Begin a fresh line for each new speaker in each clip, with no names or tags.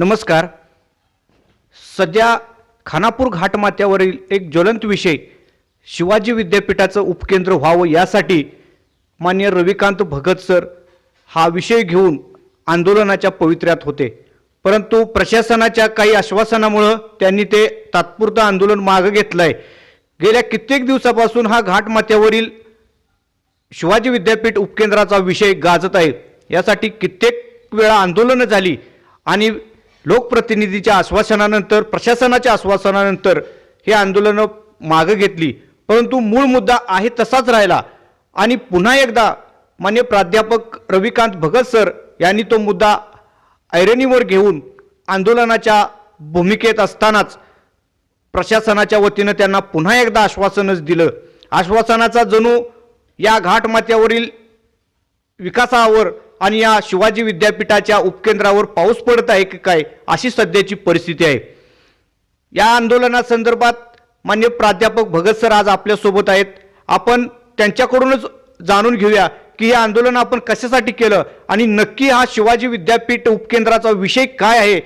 नमस्कार. सध्या खानापूर घाटमाथ्यावरील एक ज्वलंत विषय शिवाजी विद्यापीठाचं उपकेंद्र व्हावं यासाठी मान्य रविकांत भगत सर हा विषय घेऊन आंदोलनाच्या पवित्र्यात होते. परंतु प्रशासनाच्या काही आश्वासनामुळं त्यांनी ते तात्पुरतं आंदोलन मागं घेतलं आहे गेल्या कित्येक दिवसापासून हा घाटमाथ्यावरील शिवाजी विद्यापीठ उपकेंद्राचा विषय गाजत आहे. यासाठी कित्येक वेळा आंदोलनं झाली आणि लोकप्रतिनिधीच्या आश्वासनानंतर प्रशासनाच्या आश्वासनानंतर हे आंदोलनं मागं घेतली. परंतु मूळ मुद्दा आहे तसाच राहिला. आणि पुन्हा एकदा मान्य प्राध्यापक रविकांत भगत सर यांनी तो मुद्दा ऐरणीवर घेऊन आंदोलनाच्या भूमिकेत असतानाच प्रशासनाच्या वतीनं त्यांना पुन्हा एकदा आश्वासनच दिलं. आश्वासनाचा जणू या घाटमाथ्यावरील विकासावर आणि या शिवाजी विद्यापीठाच्या उपकेंद्रावर पाऊस पडत आहे की काय अशी सध्याची परिस्थिती आहे. या आंदोलनासंदर्भात मान्य प्राध्यापक भगत सर आज आपल्यासोबत आहेत. आपण त्यांच्याकडूनच जाणून घेऊया की हे आंदोलन आपण कशासाठी केलं आणि नक्की हा शिवाजी विद्यापीठ उपकेंद्राचा विषय काय आहे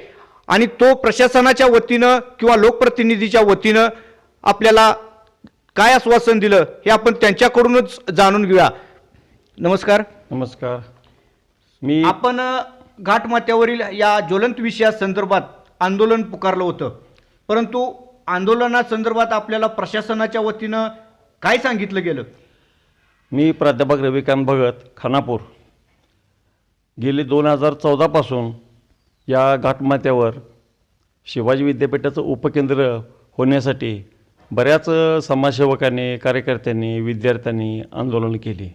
आणि तो प्रशासनाच्या वतीनं किंवा लोकप्रतिनिधीच्या वतीनं आपल्याला काय आश्वासन दिलं हे आपण त्यांच्याकडूनच जाणून घेऊया. नमस्कार.
नमस्कार. मी
आपण घाटमाथ्यावरील या ज्वलंत विषयासंदर्भात आंदोलन पुकारलं होतं. परंतु आंदोलनासंदर्भात आपल्याला प्रशासनाच्या वतीनं काय सांगितलं गेलं?
मी प्राध्यापक रविकांत भगत खानापूर. गेले दोन हजार चौदापासून या घाटमाथ्यावर शिवाजी विद्यापीठाचं उपकेंद्र होण्यासाठी बऱ्याच समाजसेवकांनी कार्यकर्त्यांनी विद्यार्थ्यांनी आंदोलन केली.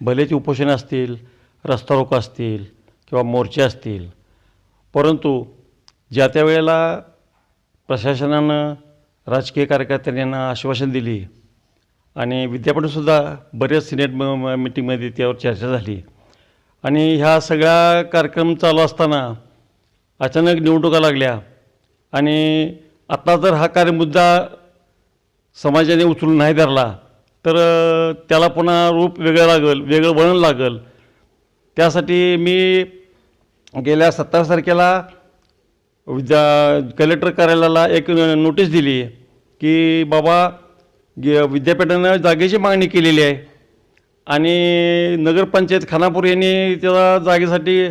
भले ती उपोषण असतील रस्ता रोको असतील किंवा मोर्चे असतील. परंतु ज्या त्या वेळेला प्रशासनानं राजकीय कार्यकर्त्यांना आश्वासन दिली आणि विद्यापीठसुद्धा बरेच सिनेट म मिटिंगमध्ये त्यावर चर्चा झाली. आणि ह्या सगळ्या कार्यक्रम चालू असताना अचानक निवडणुका लागल्या आणि आता जर हा कार्यमुद्दा समाजाने उचलून नाही धरला तर त्याला पुन्हा रूप वेगळं लागल वेगळं वळण लागल त्यासाठी मी गेल्या सत्तावीस तारखेला विद्या कलेक्टर कार्यालयाला एक नोटीस दिली की बाबा गे- विद्यापीठानं जागेची मागणी केलेली आहे. आणि नगरपंचायत खानापूर यांनी त्याला जागेसाठी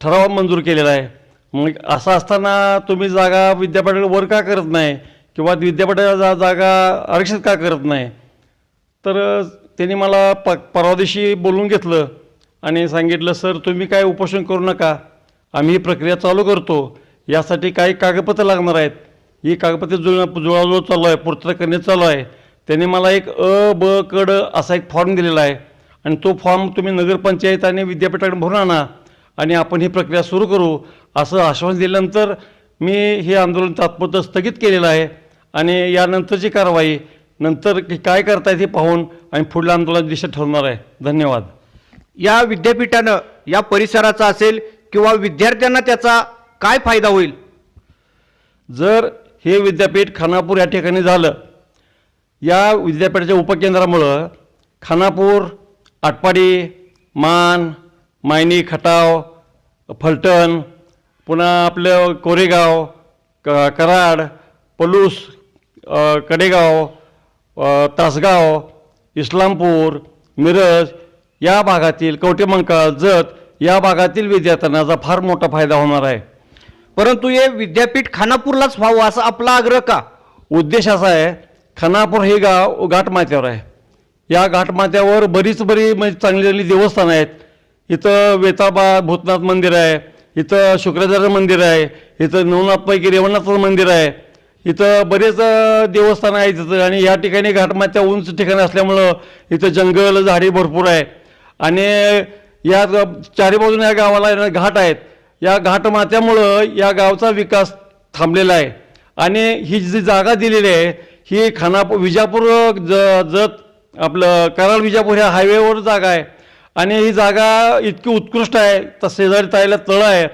ठराव मंजूर केलेला आहे. मग असं असताना तुम्ही जागा विद्यापीठाला वर का करत नाही? किंवा विद्यापीठाला जा जागा आरक्षित का करत नाही? तर त्यांनी मला प परवा दिवशी बोलून घेतलं. आणि सांगितलं सर तुम्ही काय उपोषण करू नका. आम्ही ही प्रक्रिया चालू करतो. यासाठी काही कागदपत्र लागणार आहेत. ही कागदपत्रे जुळ जुळाजुळ चालू आहे पूर्तता करणे चालू आहे. त्यांनी मला एक अ ब कड असा एक फॉर्म दिलेला आहे. आणि तो फॉर्म तुम्ही नगरपंचायत आणि विद्यापीठाकडे भरून आणा. आणि आपण ही प्रक्रिया सुरू करू. असं आश्वासन दिल्यानंतर मी हे आंदोलन तात्पुरतं स्थगित केलेलं आहे. आणि यानंतरची कारवाई नंतर काय करतायत हे पाहून आणि पुढलं आंदोलन दिशा ठरवणार आहे. धन्यवाद.
या विद्यापीठानं या परिसराचा असेल किंवा विद्यार्थ्यांना त्याचा काय फायदा होईल?
जर हे विद्यापीठ खानापूर या ठिकाणी झालं या विद्यापीठाच्या उपकेंद्रामुळं खानापूर आटपाडी मान मायनी खटाव फलटण पुन्हा आपलं कोरेगाव क कराड पलूस कडेगाव तासगाव इस्लामपूर मिरज या भागातील कवटेमंका जत या भागातील विद्यार्थ्यांचा फार मोठा फायदा होणार आहे.
परंतु हे विद्यापीठ खानापूरलाच व्हावं असा आपला आग्रह का?
उद्देश असा आहे खानापूर हे गाव घाटमाथ्यावर आहे. या घाटमाथ्यावर बरीच बरी म्हणजे चांगली चांगली देवस्थानं आहेत. इथं वेताबा भूतनाथ मंदिर आहे इथं शुक्राचार्य मंदिर आहे इथं नवनाथपैकी रेवणनाथचं मंदिर आहे. इथं बरेच देवस्थानं आहेत इथं आणि या ठिकाणी घाटमाथ्या उंच ठिकाणी असल्यामुळं इथं जंगल झाडी भरपूर आहे. आणि या चारी बाजूने या गावाला येणारे घाट आहेत. या घाटमाथ्यामुळं या गावचा विकास थांबलेला आहे. आणि ही जी जागा दिलेली आहे ही खानापूर विजापूर ज जत आपलं कराड विजापूर ह्या हायवेवर जागा आहे. आणि ही जागा इतकी उत्कृष्ट आहे तर शेजारी ताईला तळं आहे.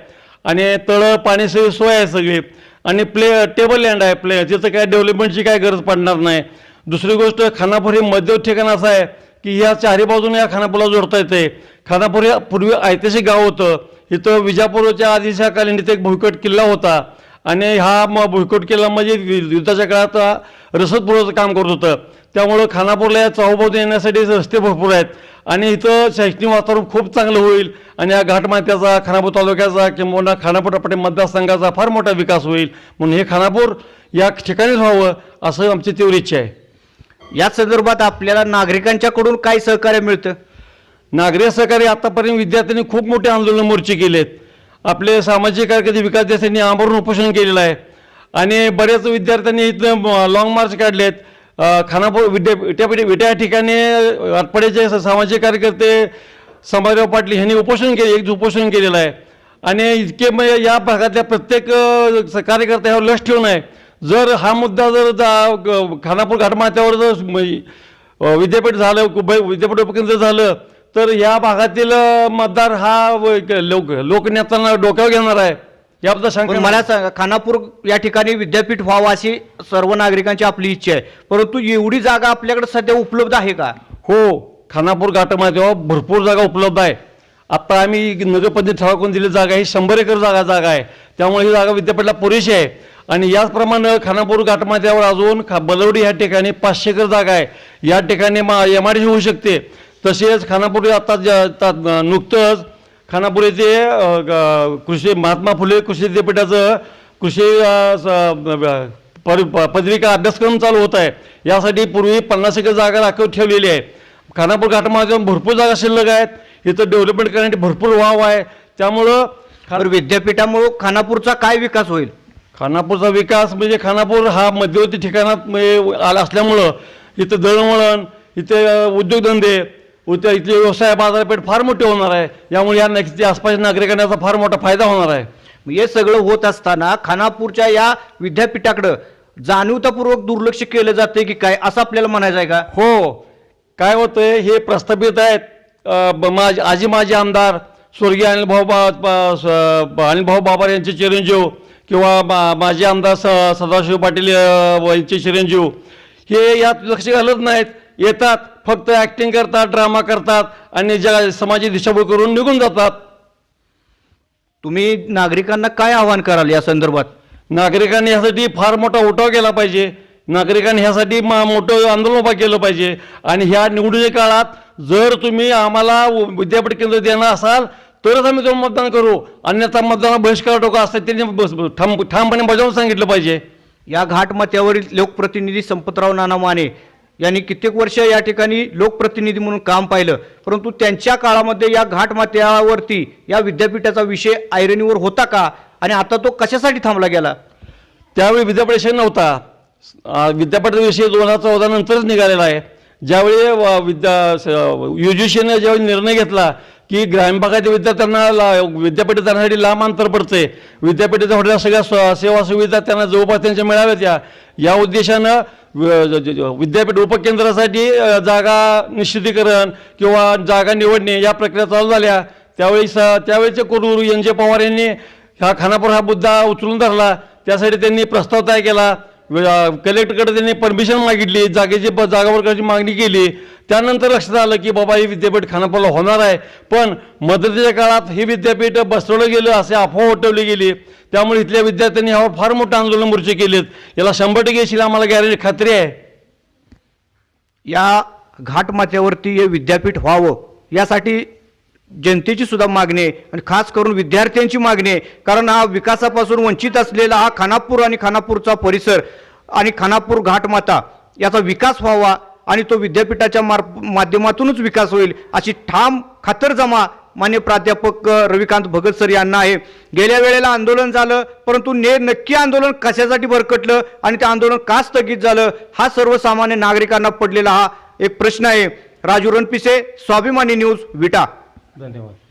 आणि तळं पाण्याची सोय आहे सगळी. आणि प्ले टेबल लँड आहे प्ले तिथं काय डेव्हलपमेंटची काय गरज पडणार नाही. दुसरी गोष्ट खानापूर हे मध्यम ठिकाण असं आहे. की ह्या चारी बाजूने या खानापूरला जोडता येते. खानापूर हे पूर्वी ऐतिहासिक गाव होतं. इथं विजापूरच्या आधीच्याकालीन इथे एक भुईकोट किल्ला होता. आणि हा म भुईकोट किल्ला म्हणजे युद्धाच्या काळात हा काम करत होतं. त्यामुळं खानापूरला या चौबाजूने येण्यासाठी रस्ते भरपूर आहेत. आणि इथं शैक्षणिक वातावरण खूप चांगलं होईल. आणि या घाटमात्याचा खानापूर तालुक्याचा किंवा खानापूर टपाटे मतदारसंघाचा फार मोठा विकास होईल. म्हणून हे खानापूर या ठिकाणीच व्हावं असं आमची तीव्र इच्छा आहे.
या संदर्भात आपल्याला नागरिकांच्याकडून काय सहकार्य मिळतं?
नागरिक सहकारी आतापर्यंत विद्यार्थ्यांनी खूप मोठे आंदोलन मोर्चे केले आहेत आपले सामाजिक कार्यकर्ते विकास देसाईंनी आंबरून उपोषण केलेलं आहे. आणि बऱ्याच विद्यार्थ्यांनी इथं लॉंग मार्च काढले आहेत खानापूर विद्या विद्यापीठ विद्या ठिकाणी आटपाड्याचे सामाजिक कार्यकर्ते समाजराव पाटील यांनी उपोषण केले एक उपोषण केलेलं आहे. आणि इतके म्हणजे या भागातल्या प्रत्येक कार्यकर्त्यावर लक्ष ठेवून आहे. जर हा मुद्दा जर खानापूर घाटमाथ्यावर जर विद्यापीठ झालं विद्यापीठ उपकेंद्र झालं तर या भागातील मतदार हा लोक लोकनेत्यांना डोक्यावर घेणार आहे. याबद्दल शंका
मला सांगा खानापूर या ठिकाणी विद्यापीठ व्हावं अशी सर्व नागरिकांची आपली इच्छा आहे. परंतु एवढी जागा आपल्याकडे सध्या उपलब्ध आहे का?
हो खानापूर घाटमाथ्यावर भरपूर जागा उपलब्ध आहे. आत्ता आम्ही नगरपंचायत ठराव दिली जागा ही शंभर एकर जागा जागा आहे. त्यामुळे ही जागा विद्यापीठला पुरेशी आहे. आणि याचप्रमाणे खानापूर घाटमाथ्यावर अजून खा बलवडी ह्या ठिकाणी पाचशे एकर जागा आहे. या ठिकाणी मा एम आर डी होऊ शकते. तसेच खानापूर आता ज्या नुकतंच खानापूर येथे ग- कृषी महात्मा फुले कृषी विद्यापीठाचं कृषी प- पदविका अभ्यासक्रम चालू होत आहे. यासाठी पूर्वी पन्नास एकर जागा राखीव ठेवलेली आहे. खानापूर घाटमार्गावर भरपूर जागा शिल्लक आहेत. इथं डेव्हलपमेंट करण्यासाठी भरपूर वाव आहे. त्यामुळं खा-
विद्यापीठामुळं खानापूरचा काय विकास होईल?
खानापूरचा विकास म्हणजे खानापूर हा मध्यवर्ती ठिकाणात म्हणजे आला असल्यामुळं इथं दळणवळण इथे उद्योगधंदे इथे इथले व्यवसाय बाजारपेठ फार मोठे होणार आहे. यामुळे या नक्की आसपासच्या नागरिकांना याचा फार मोठा फायदा होणार आहे.
हे सगळं होत असताना खानापूरच्या या विद्यापीठाकडं जाणीवतापूर्वक दुर्लक्ष केलं जाते की काय असं आपल्याला म्हणायचं आहे का?
हो. काय होतंय हे प्रस्थापित आहेत. माझे आजी माजी आमदार स्वर्गीय अनिल भाऊ बा बा- स- अनिल भाऊ बाबर यांचे चिरंजीव किंवा मा माजी आमदार स सदाशिव पाटील यांचे चिरंजीव हे यात लक्ष घालत नाहीत. येतात फक्त ॲक्टिंग करतात ड्रामा करतात आणि जगा समाजी दिशाभूल करून निघून जातात.
तुम्ही नागरिकांना काय आवाहन कराल या संदर्भात?
नागरिकांनी ह्यासाठी फार मोठा उठाव केला पाहिजे. नागरिकांनी ह्यासाठी मा मोठं आंदोलन उभा केलं पाहिजे. आणि ह्या निवडणुकीच्या काळात जर तुम्ही आम्हाला विद्यापीठ केंद्र देणार असाल तरच आम्ही तुम्हाला मतदान करू. अन्यथा मतदानाला बहिष्कार टोका असतात त्यांनी बस- ठाम ठामपणे बजावून सांगितलं पाहिजे.
या घाटमाथ्यावरील लोकप्रतिनिधी संपतराव नाना माने यांनी कित्येक वर्ष या ठिकाणी लोकप्रतिनिधी म्हणून काम पाहिलं. परंतु त्यांच्या काळामध्ये या घाटमाथ्यावरती या विद्यापीठाचा विषय ऐरणीवर होता का? आणि आता तो कशासाठी थांबला गेला?
त्यावेळी विद्यापीठ विषय नव्हता. अं, विद्यापीठाचा विषय दोन हजार चौदा नंतरच निघालेला आहे. ज्यावेळी व- विद्या यू जी सीनं ज्यावेळी निर्णय घेतला की ग्रामीण भागातील विद्यार्थ्यांना ला विद्यापीठात जाण्यासाठी लांब अंतर पडते विद्यापीठाच्या होणाऱ्या सगळ्या स- सेवा सुविधा त्यांना जवळपास त्यांच्या मिळाव्यात या या उद्देशानं विद्यापीठ उपकेंद्रासाठी जागा निश्चितीकरण किंवा जागा निवडणे या प्रक्रिया चालू झाल्या. त्यावेळी स त्यावेळीचे कुलगुरू एन जे पवार यांनी हा खानापूर हा मुद्दा उचलून धरला. त्यासाठी त्यांनी प्रस्ताव तयार केला. म्हणजे, कलेक्टरकडे त्यांनी परमिशन मागितली जागेची प- जागा मागणी केली त्यानंतर लक्षात आलं की बाबा हे विद्यापीठ खानापूरला होणार आहे. पण मदतीच्या काळात हे विद्यापीठ बसवलं गेलं असे अफवा उठवली गेली. त्यामुळे इथल्या विद्यार्थ्यांनी यावर फार मोठं आंदोलन मोर्चे केलेत. याला शंभर टक्के येशील आम्हाला गॅरंटी खात्री आहे.
या घाटमाथ्यावरती हे विद्यापीठ व्हावं यासाठी जनतेची सुद्धा मागणी आहे. आणि खास करून विद्यार्थ्यांची मागणी आहे. कारण हा विकासापासून वंचित असलेला हा खानापूर आणि खानापूरचा परिसर आणि खानापूर घाटमाता याचा विकास व्हावा आणि तो विद्यापीठाच्या मार माध्यमातूनच विकास होईल अशी ठाम खातरजमा मान्य प्राध्यापक रविकांत भगत सर यांना आहे. गेल्या वेळेला आंदोलन झालं परंतु ने नक्की आंदोलन कशासाठी भरकटलं आणि ते आंदोलन का स्थगित झालं हा सर्वसामान्य नागरिकांना पडलेला हा एक प्रश्न आहे. राजू रणपिसे स्वाभिमानी न्यूज विटा.
धन्यवाद.